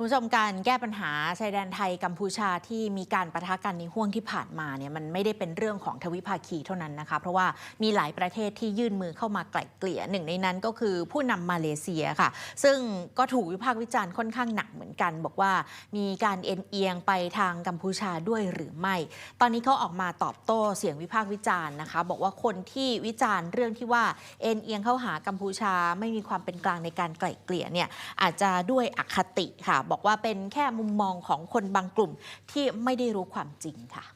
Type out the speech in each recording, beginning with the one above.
คุณผู้ชมการแก้ปัญหาชายแดนไทยกัมพูชาที่มีการประทะกันในห่วงที่ผ่านมาเนี่ยมันไม่ได้เป็นเรื่องของทวิภาคีเท่านั้นนะคะ เพราะว่ามีหลายประเทศที่ยื่นมือเข้ามาไกล่เกลี่ยหนึ่งในนั้นก็คือผู้นำมาเลเซียค่ะ ซึ่งก็ถูกวิพากษ์วิจารณ์ค่อนข้างหนักเหมือนกัน บอกว่ามีการเอ็นเอียงไปทางกัมพูชาด้วยหรือไม่ ตอนนี้เขาออกมาตอบโต้เสียงวิพากษ์วิจารณ์นะคะ บอกว่าคนที่วิจารณ์เรื่องที่ว่าเอ็นเอียงเข้าหากัมพูชาไม่มีความเป็นกลางในการไกล่เกลี่ยเนี่ยอาจจะด้วยอคติค่ะบอกว่าเป็นแค่มุมมองของคนบางกลุ่มที่ไม่ได้รู้ความจริงค่ะ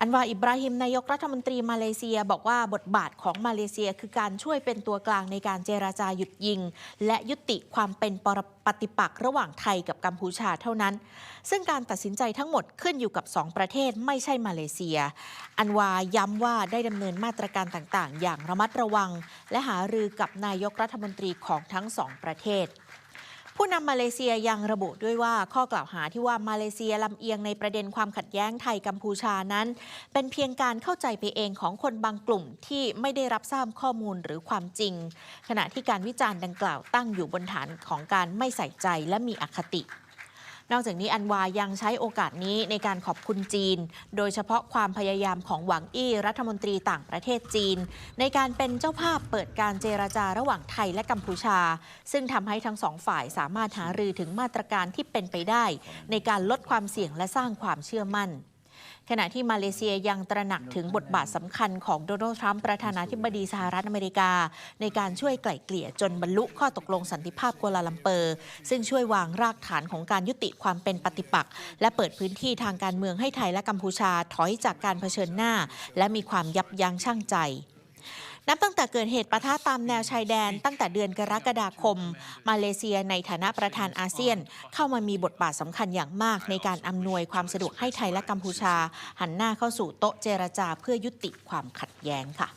อันวาอิบราฮิมนายกรัฐมนตรีมาเลเซีย บอกว่าบทบาทของมาเลเซียคือการช่วยเป็นตัวกลางในการเจราจาหยุดยิง และยุติความเป็นปรปฏิปักษ์ระหว่างไทยกับกัมพูชาเท่านั้น ซึ่งการตัดสินใจทั้งหมดขึ้นอยู่กับ 2 ประเทศไม่ใช่มาเลเซีย อันวาย้ำว่าได้ดำเนินมาตรการต่างๆ อย่างระมัดระวัง และหารือกับนายกรัฐมนตรีของทั้งสองประเทศ ผู้นำมาเลเซียยังระบุด้วยว่าข้อกล่าวหาที่ว่ามาเลเซียลำเอียงในประเด็นความขัดแย้งไทยกัมพูชานั้น เป็นเพียงการเข้าใจไปเองของคนบางกลุ่มที่ไม่ได้รับทราบข้อมูลหรือความจริง ขณะที่การวิจารณ์ดังกล่าวตั้งอยู่บนฐานของการไม่ใส่ใจและมีอคติ นอกจากนี้อันวายังใช้โอกาสนี้ในการขอบคุณจีน โดยเฉพาะความพยายามของหวังอี้รัฐมนตรีต่างประเทศจีน ในการเป็นเจ้าภาพเปิดการเจรจาระหว่างไทยและกัมพูชา ซึ่งทำให้ทั้งสองฝ่ายสามารถหารือถึงมาตรการที่เป็นไปได้ ในการลดความเสี่ยงและสร้างความเชื่อมั่น ขณะที่มาเลเซียยังตระหนักถึงบทบาทสำคัญของโดนัลด์ทรัมป์ประธานาธิบดีสหรัฐอเมริกา ในการช่วยไกล่เกลี่ยจนบรรลุข้อตกลงสันติภาพกัวลาลัมเปอร์ ซึ่งช่วยวางรากฐานของการยุติความเป็นปฏิปักษ์และเปิดพื้นที่ทางการเมืองให้ไทยและกัมพูชาถอยจากการเผชิญหน้า และมีความยับยั้งชั่งใจ นับตั้งแต่เกิดเหตุปะทะตามแนวชายแดนตั้งแต่เดือนกรกฎาคม มาเลเซียในฐานะประธานอาเซียน เข้ามามีบทบาทสำคัญอย่างมากในการอำนวยความสะดวกให้ไทยและกัมพูชา หันหน้าเข้าสู่โต๊ะเจรจาเพื่อยุติความขัดแย้งค่ะ